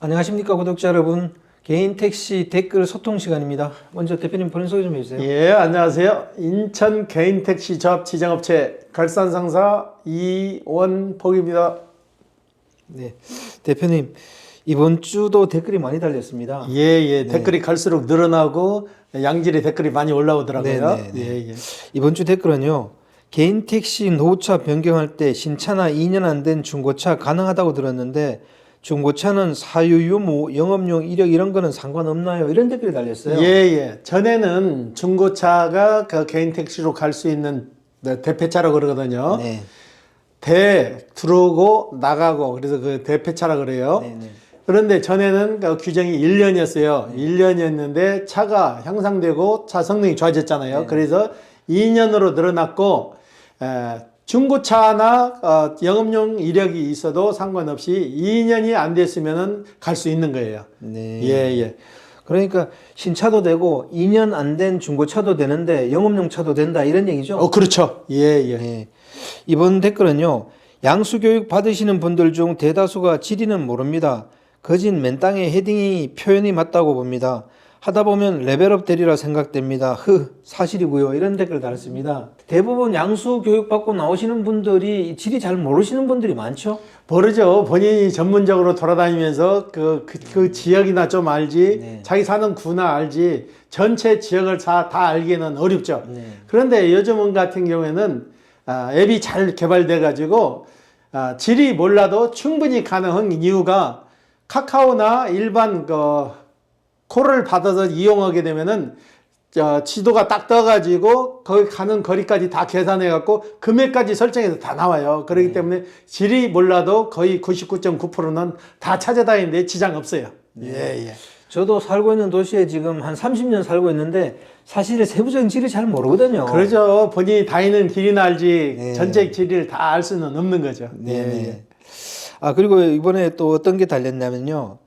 안녕하십니까 구독자 여러분 개인 택시 댓글 소통 시간입니다 먼저 대표님 본인 소개 좀 해주세요 예, 안녕하세요. 인천 개인 택시 조합 지정업체 갈산 상사 이원복입니다. 네 대표님 이번 주도 댓글이 많이 달렸습니다 예, 예. 댓글이 갈수록 늘어나고 양질의 댓글이 많이 올라오더라고요. 네, 네, 네. 예, 예. 이번 주 댓글은요 개인 택시 노후차 변경할 때 신차나 2년 안 된 중고차 가능하다고 들었는데 중고차는 사유 유무 영업용 이력 이런 거는 상관없나요 이런 댓글이 달렸어요 예, 예. 전에는 중고차가 그 개인 택시로 갈 수 있는 네, 대패차라고 그러거든요. 네. 대 들어오고 나가고 그래서 그 대패차라 그래요. 네, 네. 그런데 전에는 그 규정이 1년이었어요. 1년이었는데 차가 향상되고 차 성능이 좋아졌잖아요. 그래서 2년으로 늘어났고 에, 중고차나 어, 영업용 이력이 있어도 상관없이 2년이 안 됐으면은 갈 수 있는 거예요. 네. 예, 예. 그러니까 신차도 되고 2년 안 된 중고차도 되는데 영업용 차도 된다 이런 얘기죠 어, 그렇죠. 예, 예. 네. 이번 댓글은요. 양수교육 받으시는 분들 중 대다수가 지리는 모릅니다. 거진 맨땅에 헤딩이 표현이 맞다고 봅니다. 하다 보면 레벨업 되리라 생각됩니다. 흐 사실이고요. 이런 댓글 달았습니다. 대부분 양수 교육 받고 나오시는 분들이 지리 잘 모르시는 분들이 많죠. 모르죠. 본인이 전문적으로 돌아다니면서 그, 그, 그 지역이나 좀 알지, 네. 자기 사는 구나 알지, 전체 지역을 다, 다 알기는 어렵죠. 네. 그런데 요즘은 같은 경우에는 아, 앱이 잘 개발돼 가지고 아, 질이 몰라도 충분히 가능한 이유가 카카오나 일반 그 콜을 받아서 이용하게 되면은 저 지도가 딱 떠가지고 거기 가는 거리까지 다 계산해갖고 금액까지 설정해서 다 나와요. 그렇기 때문에 질이 몰라도 거의 99.9%는 다 찾아다니는데 지장 없어요. 예, 예. 저도 살고 있는 도시에 지금 한 30년 살고 있는데 사실 세부적인 지리 잘 모르거든요. 그러죠. 본인이 다니는 길이나 알지 네. 전체 길이를 다 알 수는 없는 거죠. 네. 예, 네. 예. 아 그리고 이번에 또 어떤 게 달렸냐면요.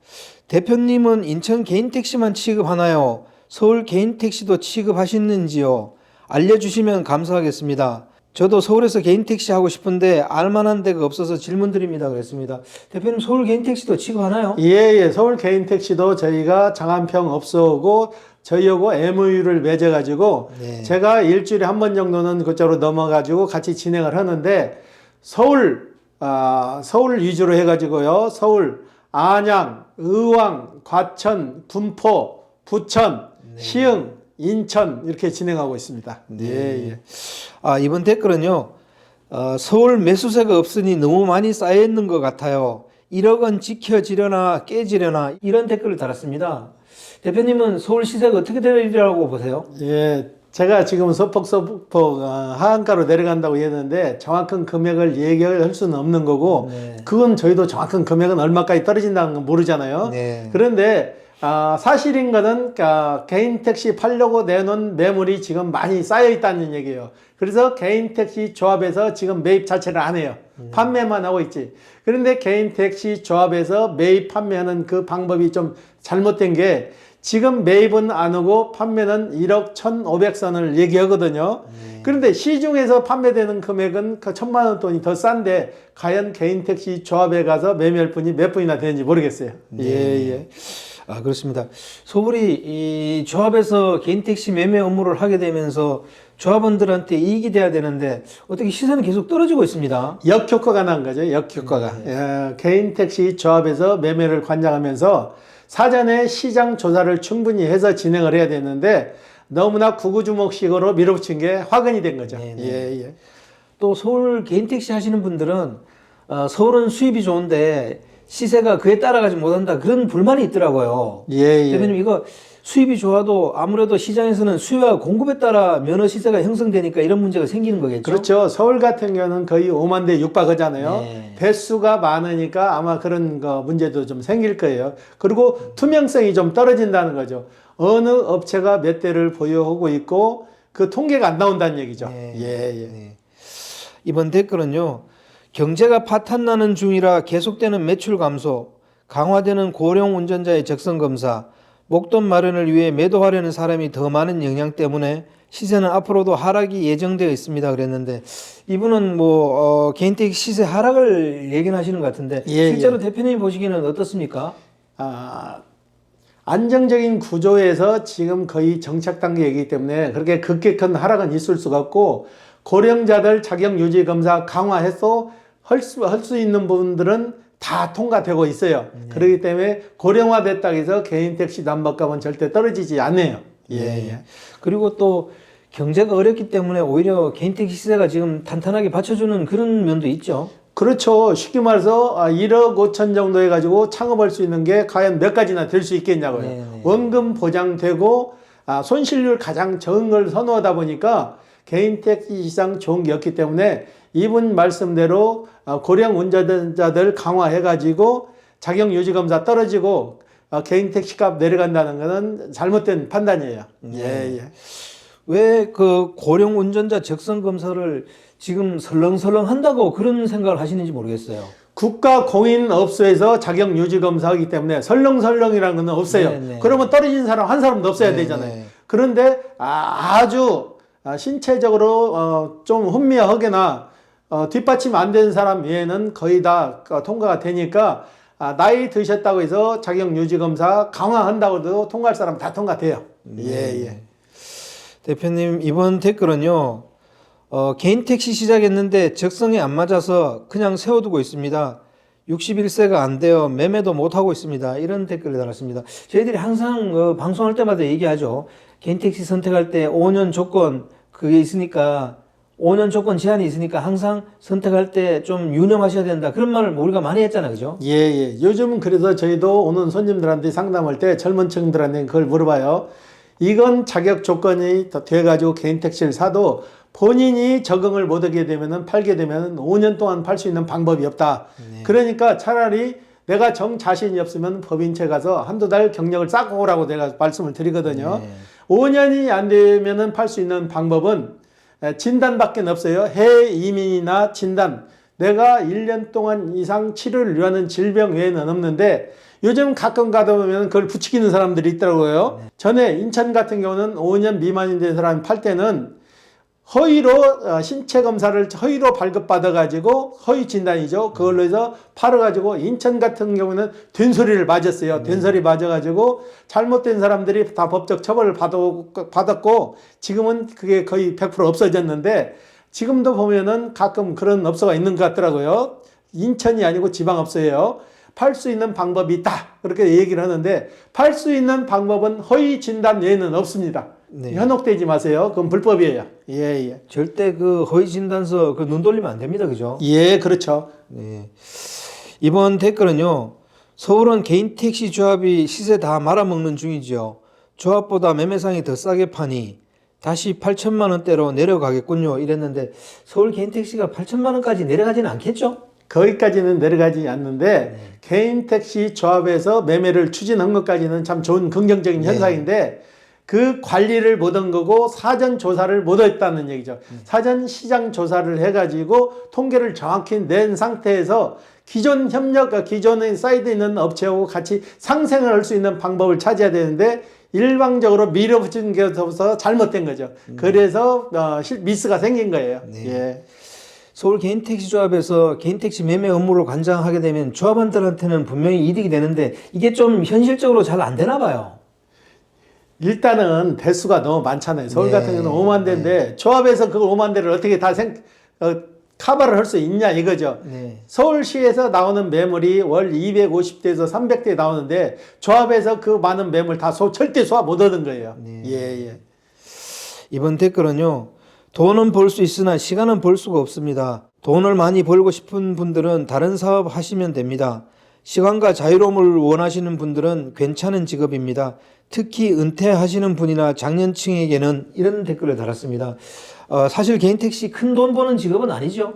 대표님은 인천 개인 택시만 취급하나요? 서울 개인 택시도 취급하시는지요? 알려주시면 감사하겠습니다. 저도 서울에서 개인 택시 하고 싶은데 알만한 데가 없어서 질문드립니다. 그랬습니다. 대표님 서울 개인 택시도 취급하나요? 예, 예. 서울 개인 택시도 저희가 장안평 업소하고 저희하고 MOU를 맺어가지고 네. 제가 일주일에 한 번 정도는 그쪽으로 넘어가지고 같이 진행을 하는데 서울, 아, 서울 위주로 해가지고요. 서울, 안양, 의왕, 과천, 군포, 부천, 시흥, 인천 이렇게 진행하고 있습니다. 예, 예. 아 이번 댓글은요. 어, 서울 매수세가 없으니 너무 많이 쌓여 있는 것 같아요. 1억 원 지켜지려나 깨지려나 이런 댓글을 달았습니다. 대표님은 서울 시세가 어떻게 되리라고 보세요? 예, 제가 지금 소폭 소폭 어, 하한가로 내려간다고 했는데 정확한 금액을 얘기할 수는 없는 거고 네. 그건 저희도 정확한 금액은 얼마까지 떨어진다는 건 모르잖아요. 네. 그런데 아, 사실인 거는 아, 개인 택시 팔려고 내놓은 매물이 지금 많이 쌓여 있다는 얘기예요. 그래서 개인 택시 조합에서 지금 매입 자체를 안 해요. 판매만 하고 있지. 그런데 개인 택시 조합에서 매입 판매하는 그 방법이 좀 잘못된 게 지금 매입은 안 하고 판매는 1억 1,500선을 얘기하거든요. 그런데 시중에서 판매되는 금액은 그 천만 원 돈이 더 싼데 과연 개인 택시 조합에 가서 매매할 분이 몇 분이나 되는지 모르겠어요. 예, 예. 아 그렇습니다. 서울이 이 조합에서 개인 택시 매매 업무를 하게 되면서 조합원들한테 이익이 돼야 되는데 어떻게 시세는 계속 떨어지고 있습니다. 역효과가 난 거죠. 역효과가. 예, 개인 택시 조합에서 매매를 관장하면서 사전에 시장 조사를 충분히 해서 진행을 해야 되는데 너무나 구구주목식으로 밀어붙인 게 화근이 된 거죠. 네, 네. 예, 예. 또 서울 개인 택시 하시는 분들은 어, 서울은 수입이 좋은데 시세가 그에 따라가지 못한다 그런 불만이 있더라고요. 예, 예. 대표님 이거 수입이 좋아도 아무래도 시장에서는 수요와 공급에 따라 면허 시세가 형성되니까 이런 문제가 생기는 거겠죠. 그렇죠. 서울 같은 경우는 거의 5만 대 육박하잖아요. 네. 배수가 많으니까 아마 그런 거 문제도 좀 생길 거예요. 그리고 투명성이 좀 떨어진다는 거죠. 어느 업체가 몇 대를 보유하고 있고 그 통계가 안 나온다는 얘기죠. 네. 예, 예. 네. 이번 댓글은요. 경제가 파탄나는 중이라 계속되는 매출 감소, 강화되는 고령 운전자의 적성 검사, 목돈 마련을 위해 매도하려는 사람이 더 많은 영향 때문에 시세는 앞으로도 하락이 예정되어 있습니다. 그랬는데 이분은 뭐 어, 개인 택시 시세 하락을 예견하시는 것 같은데 예, 실제로 대표님이 보시기에는 어떻습니까? 아, 안정적인 구조에서 지금 거의 정착 단계이기 때문에 그렇게 큰 하락은 있을 수가 없고 고령자들 자격 유지 검사 강화해서 할 수 할 수 있는 부분들은 다 통과되고 있어요. 그렇기 때문에 고령화됐다고 해서 개인 택시 난법값은 절대 떨어지지 않네요. 예, 예. 그리고 또 경제가 어렵기 때문에 오히려 개인 택시 시세가 지금 탄탄하게 받쳐주는 그런 면도 있죠. 그렇죠. 쉽게 말해서 아, 1억 5천 정도 해가지고 창업할 수 있는 게 과연 몇 가지나 될 수 있겠냐고요. 네네. 원금 보장되고 아, 손실률 가장 적은 걸 선호하다 보니까 개인 택시 시장 좋은 게 없기 때문에 이분 말씀대로 아, 고령 운전자들 강화해가지고 자격 유지 검사 떨어지고 아, 개인 택시 값 내려간다는 것은 잘못된 판단이에요. 예, 예. 왜 그 고령 운전자 적성 검사를 지금 설렁설렁 한다고 그런 생각을 하시는지 모르겠어요. 국가 공인 업소에서 자격 유지 검사하기 때문에 설렁설렁이라는 건 없어요. 네네. 그러면 떨어진 사람 한 사람도 없어야 네네. 되잖아요. 그런데 아, 아주 아, 신체적으로 어, 좀 혼미하거나 어, 뒷받침 안 되는 사람 외에는 거의 다 어, 통과가 되니까 아, 나이 드셨다고 해서 자격 유지 검사 강화한다고 해도 통과할 사람 다 통과돼요. 예, 예. 대표님 이번 댓글은요. 어, 개인 택시 시작했는데 적성에 안 맞아서 그냥 세워두고 있습니다. 61세가 안 되어 매매도 못 하고 있습니다. 이런 댓글을 달았습니다. 저희들이 항상 어, 방송할 때마다 얘기하죠. 개인 택시 선택할 때 5년 조건 그게 있으니까 5년 조건 제한이 있으니까 항상 선택할 때 좀 유념하셔야 된다. 그런 말을 우리가 많이 했잖아요. 그죠? 예, 예. 요즘은 그래서 저희도 오는 손님들한테 상담할 때 젊은 층들한테 그걸 물어봐요. 이건 자격 조건이 더 돼가지고 개인 택시를 사도 본인이 적응을 못하게 되면은 팔게 되면은 5년 동안 팔 수 있는 방법이 없다. 그러니까 차라리 내가 정 자신이 없으면 법인체 가서 한두 달 경력을 쌓고 오라고 내가 말씀을 드리거든요. 네. 5년이 안 되면은 팔 수 있는 방법은 에, 진단밖에 없어요. 해외 이민이나 진단. 내가 1년 동안 이상 치료를 요하는 질병 외에는 없는데 요즘 가끔 가다 보면 그걸 부추기는 사람들이 있더라고요. 전에 인천 같은 경우는 5년 미만이 된 사람이 팔 때는 허위로 어, 신체 검사를 허위로 발급받아 가지고 허위 진단이죠. 그걸로 해서 팔아 가지고 인천 같은 경우는 된소리를 맞았어요. 된소리 맞아 가지고 잘못된 사람들이 다 법적 처벌을 받았고, 받았고 지금은 그게 거의 100% 없어졌는데 지금도 보면은 가끔 그런 업소가 있는 것 같더라고요. 인천이 아니고 지방 업소예요. 팔 수 있는 방법이 있다. 그렇게 얘기를 하는데 팔 수 있는 방법은 허위 진단 외에는 없습니다. 네. 현혹되지 마세요. 그건 불법이에요. 예, 예. 절대 그 허위 진단서 그 눈 돌리면 안 됩니다. 그죠? 예, 그렇죠. 네. 이번 댓글은요. 서울은 개인 택시 조합이 시세 다 말아먹는 중이지요. 조합보다 매매상이 더 싸게 파니 다시 8천만 원대로 내려가겠군요. 이랬는데 서울 개인 택시가 8천만 원까지 내려가지는 않겠죠? 거기까지는 내려가지 않는데 개인 택시 조합에서 매매를 추진한 것까지는 참 좋은 긍정적인 네. 현상인데 그 관리를 못한 거고 사전 조사를 못했다는 얘기죠. 음. 사전 시장 조사를 해가지고 통계를 정확히 낸 상태에서 기존 협력, 아, 기존에 사이드 있는 업체하고 같이 상생을 할 수 있는 방법을 찾아야 되는데 일방적으로 밀어붙인 게 없어서 잘못된 거죠. 그래서 어, 실- 미스가 생긴 거예요. 음. 네. 예. 서울 개인 택시 조합에서 개인 택시 매매 업무를 관장하게 되면 조합원들한테는 분명히 이득이 되는데 이게 좀 현실적으로 잘 안 되나 봐요. 일단은 대수가 너무 많잖아요. 서울 네. 같은 경우는 5만 대인데 조합에서 그 5만 대를 어떻게 다 생, 어, 커버를 할 수 있냐 이거죠. 네. 서울시에서 나오는 매물이 월 250대에서 300대 나오는데 조합에서 그 많은 매물 다 소, 절대 소화 못 얻은 거예요. 네. 예, 예. 이번 댓글은요. 돈은 벌 수 있으나 시간은 벌 수가 없습니다. 돈을 많이 벌고 싶은 분들은 다른 사업 하시면 됩니다. 시간과 자유로움을 원하시는 분들은 괜찮은 직업입니다. 특히 은퇴하시는 분이나 장년층에게는 이런 댓글을 달았습니다. 어, 사실 개인 택시 큰 돈 버는 직업은 아니죠.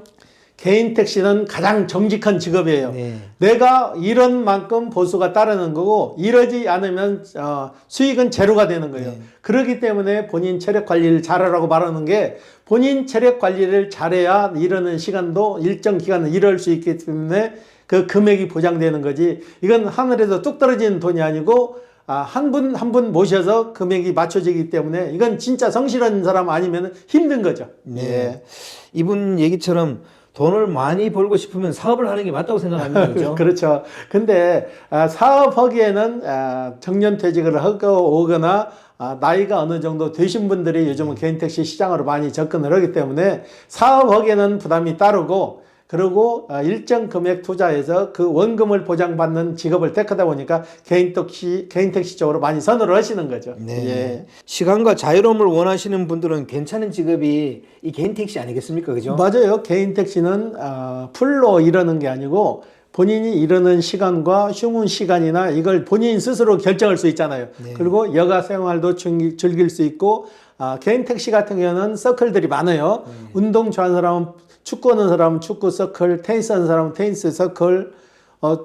개인 택시는 가장 정직한 직업이에요. 네. 내가 이런 만큼 보수가 따르는 거고 이러지 않으면 어, 수익은 제로가 되는 거예요. 네. 그렇기 때문에 본인 체력 관리를 잘하라고 말하는 게 본인 체력 관리를 잘해야 일하는 시간도 일정 기간을 일할 수 있기 때문에 그 금액이 보장되는 거지. 이건 하늘에서 뚝 떨어지는 돈이 아니고 아, 한 분 한 분 모셔서 금액이 맞춰지기 때문에 이건 진짜 성실한 사람 아니면 힘든 거죠. 네. 이분 얘기처럼 돈을 많이 벌고 싶으면 사업을 하는 게 맞다고 생각합니다. 그죠? 그렇죠. 근데 아, 사업하기에는 아, 정년 퇴직을 하고 오거나 아, 나이가 어느 정도 되신 분들이 요즘은 개인 택시 시장으로 많이 접근을 하기 때문에 사업하기에는 부담이 따르고 그리고 아, 일정 금액 투자해서 그 원금을 보장받는 직업을 택하다 보니까 개인 택시 개인 택시 쪽으로 많이 선호를 하시는 거죠. 네. 예. 시간과 자유로움을 원하시는 분들은 괜찮은 직업이 이 개인 택시 아니겠습니까? 그죠? 맞아요. 개인 택시는 아, 풀로 이러는 게 아니고 본인이 이러는 시간과 휴문 시간이나 이걸 본인 스스로 결정할 수 있잖아요. 네. 그리고 여가 생활도 즐길 수 있고 아, 개인 택시 같은 경우는 서클들이 많아요. 음. 운동 좋아하는 사람은 축구 하는 사람은 축구 서클, 테니스 하는 사람은 테니스 서클, 어,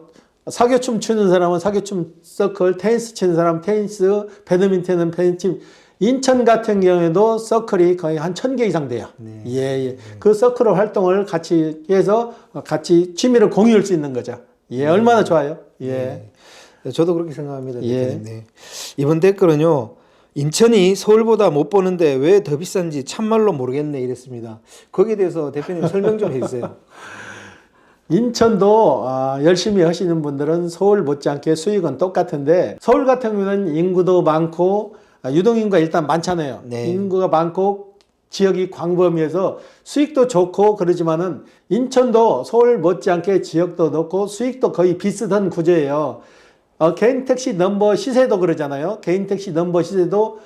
사교춤 추는 사람은 사교춤 서클, 테니스 치는 사람은 테니스, 배드민턴은 배드민턴. 인천 같은 경우에도 서클이 거의 한 천 개 이상 돼요. 네. 예, 예. 그 서클 활동을 같이 해서 같이 취미를 공유할 수 있는 거죠. 예, 얼마나 좋아요. 예. 네, 저도 그렇게 생각합니다. 예. 네. 이번 댓글은요. 인천이 서울보다 못 보는데 왜 더 비싼지 참말로 모르겠네 이랬습니다. 거기에 대해서 대표님 설명 좀 해주세요. 인천도 아, 열심히 하시는 분들은 서울 못지않게 수익은 똑같은데 서울 같은 경우는 인구도 많고 아, 유동인구가 일단 많잖아요. 네. 인구가 많고 지역이 광범위해서 수익도 좋고 그러지만은 인천도 서울 못지않게 지역도 높고 수익도 거의 비슷한 구조예요. 어, 개인 택시 넘버 시세도 그러잖아요. 개인 택시 넘버 시세도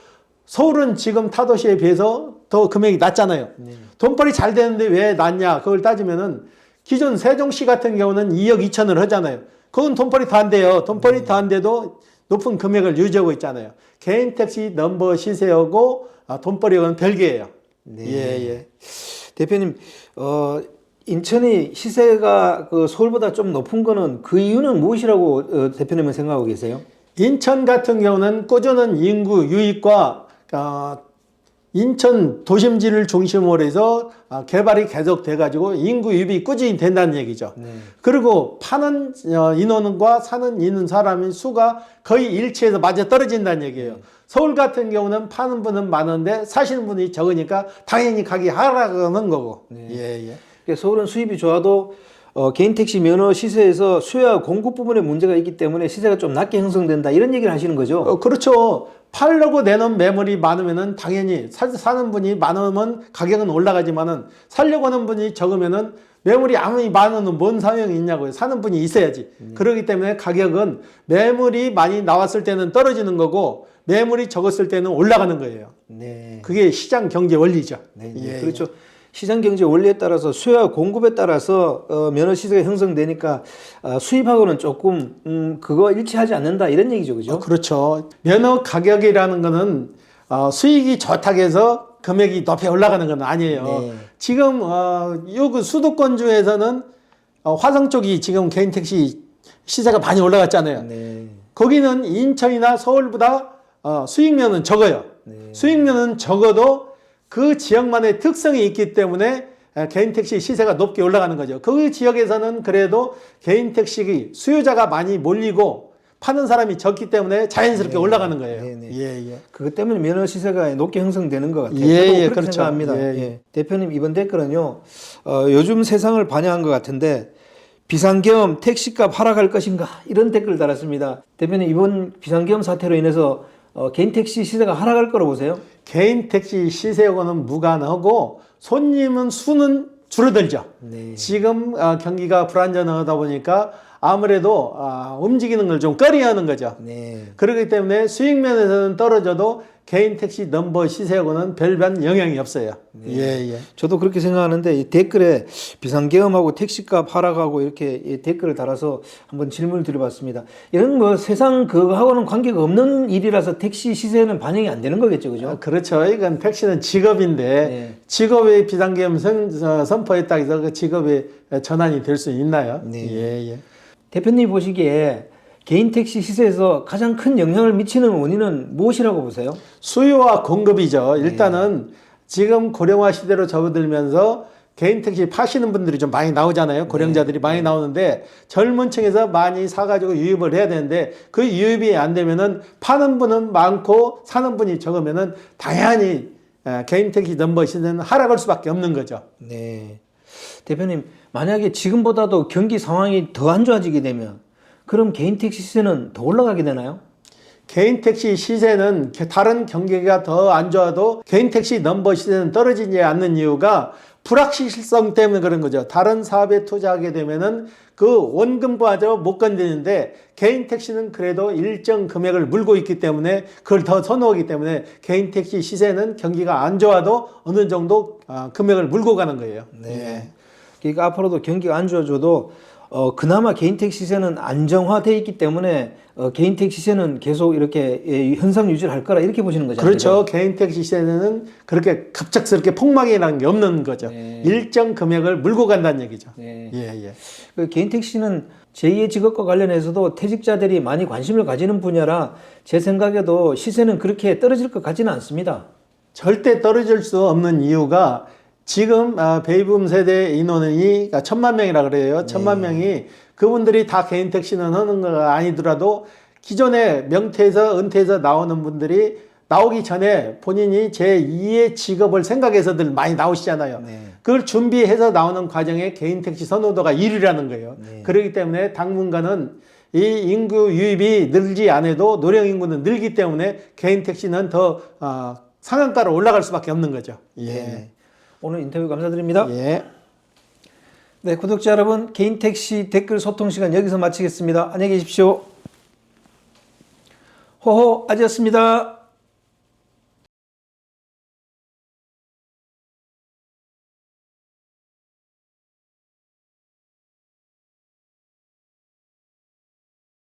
서울은 지금 타도시에 비해서 더 금액이 낮잖아요. 돈벌이 잘 되는데 왜 낮냐? 그걸 따지면은 기존 세종시 같은 경우는 2억 2천을 하잖아요. 그건 돈벌이 더안 돼요. 돈벌이 더안 돼도 높은 금액을 유지하고 있잖아요. 개인 택시 넘버 시세하고 아, 돈벌이하고는 별개예요. 네. 예, 예. 대표님, 어, 인천이 시세가 그 서울보다 좀 높은 거는 그 이유는 무엇이라고 어, 대표님은 생각하고 계세요? 인천 같은 경우는 꾸준한 인구 유입과 어, 인천 도심지를 중심으로 해서 어, 개발이 계속돼 가지고 인구 유입이 꾸준히 된다는 얘기죠. 네. 그리고 파는 어, 인원과 사는 있는 사람의 수가 거의 일치해서 맞아 떨어진다는 얘기예요. 서울 같은 경우는 파는 분은 많은데 사시는 분이 적으니까 당연히 가격이 하락하는 거고. 네. 예, 예. 그러니까 서울은 수입이 좋아도 어, 개인 택시 면허 시세에서 수요와 공급 부분에 문제가 있기 때문에 시세가 좀 낮게 형성된다 이런 얘기를 하시는 거죠. 어, 그렇죠. 팔려고 내는 매물이 많으면은 당연히 사, 사는 분이 많으면 가격은 올라가지만은 살려고 하는 분이 적으면은 매물이 아무리 많으면 뭔 사용이 있냐고요. 사는 분이 있어야지. 그렇기 때문에 가격은 매물이 많이 나왔을 때는 떨어지는 거고 매물이 적었을 때는 올라가는 거예요. 네. 그게 시장 경제 원리죠. 네, 네. 예, 그렇죠. 시장 경제 원리에 따라서 수요와 공급에 따라서 어, 면허 시세가 형성되니까 어, 수입하고는 조금 음, 그거 일치하지 않는다 이런 얘기죠, 그죠? 어, 그렇죠. 면허 가격이라는 거는 어, 수익이 좋다고 해서 금액이 높이 올라가는 건 아니에요. 네. 지금 어, 요그 수도권주에서는 어, 화성 쪽이 지금 개인 택시 시세가 많이 올라갔잖아요. 네. 거기는 인천이나 서울보다 어, 수익면은 적어요. 네. 수익면은 적어도 그 지역만의 특성이 있기 때문에 에, 개인 택시 시세가 높게 올라가는 거죠. 그 지역에서는 그래도 개인 택시 수요자가 많이 몰리고 파는 사람이 적기 때문에 자연스럽게 네. 올라가는 거예요. 네, 네. 예, 예. 그것 때문에 면허 시세가 높게 형성되는 것 같아요. 예, 예, 그렇죠. 생각합니다. 예, 예. 대표님 이번 댓글은요. 어, 요즘 세상을 반영한 것 같은데 비상계엄 택시값 하락할 것인가 이런 댓글 달았습니다. 대표님 이번 비상계엄 사태로 인해서 어, 개인 택시 시세가 하락할 거로 보세요? 개인 택시 시세하고는 무관하고 손님은 수는 줄어들죠. 네. 지금 어, 경기가 불안전하다 보니까 아무래도 아, 움직이는 걸 좀 꺼려하는 거죠. 네. 그렇기 때문에 수익 면에서는 떨어져도 개인 택시 넘버 시세하고는 별반 영향이 없어요. 예, 예. 저도 그렇게 생각하는데 이 댓글에 비상계엄하고 택시값 하락하고 이렇게 이 댓글을 달아서 한번 질문을 드려봤습니다. 이런 뭐 세상 그거하고는 관계가 없는 일이라서 택시 시세는 반영이 안 되는 거겠죠, 그죠? 어, 그렇죠. 이건 택시는 직업인데 네. 직업의 비상계엄 선, 어, 선포했다 해서 그 직업의 전환이 될 수 있나요? 네. 예, 예. 대표님 보시기에 개인 택시 시세에서 가장 큰 영향을 미치는 원인은 무엇이라고 보세요? 수요와 공급이죠. 일단은 지금 고령화 시대로 접어들면서 개인 택시 파시는 분들이 좀 많이 나오잖아요. 고령자들이 많이 나오는데 젊은 층에서 많이 사가지고 유입을 해야 되는데 그 유입이 안 되면은 파는 분은 많고 사는 분이 적으면은 당연히 에, 개인 택시 넘버 시대는 하락할 수밖에 없는 거죠. 네. 대표님, 만약에 지금보다도 경기 상황이 더 안 좋아지게 되면 그럼 개인 택시 시세는 더 올라가게 되나요? 개인 택시 시세는 게- 다른 경기가 더 안 좋아도 개인 택시 넘버 시세는 떨어지지 않는 이유가 불확실성 때문에 그런 거죠. 다른 사업에 투자하게 되면은 그 원금과저 못 건드리는데 개인 택시는 그래도 일정 금액을 물고 있기 때문에 그걸 더 선호하기 때문에 개인 택시 시세는 경기가 안 좋아도 어느 정도 아, 금액을 물고 가는 거예요. 네. 그러니까 앞으로도 경기가 안 좋아져도 어, 그나마 개인 택시 시세는 안정화돼 있기 때문에 어, 개인 택시 시세는 계속 이렇게 예, 현상 유지를 할 거라 이렇게 보시는 거잖아요. 그렇죠. 개인 택시 시세는 그렇게 갑작스럽게 폭망이라는 게 없는 거죠. 네. 일정 금액을 물고 간다는 얘기죠. 네. 예, 예. 그 개인 택 시는 제2의 직업과 관련해서도 퇴직자들이 많이 관심을 가지는 분야라 제 생각에도 시세는 그렇게 떨어질 것 같지는 않습니다. 절대 떨어질 수 없는 이유가 지금 아, 베이붐 세대 인원이 아, 천만 명이라 그래요. 천만 명이 그분들이 다 개인 택시는 하는 거 아니더라도 기존에 명퇴해서 은퇴해서 나오는 분들이 나오기 전에 본인이 제2의 직업을 생각해서들 많이 나오시잖아요. 네. 그걸 준비해서 나오는 과정에 개인 택시 선호도가 1위라는 거예요. 네. 그렇기 때문에 당분간은 이 인구 유입이 늘지 않아도 노령 인구는 늘기 때문에 개인 택시는 더 어, 상한가로 올라갈 수밖에 없는 거죠. 네. 오늘 인터뷰 감사드립니다. 예. 네, 구독자 여러분, 개인 택시 댓글 소통 시간 여기서 마치겠습니다. 안녕히 계십시오. 호호 아지였습니다.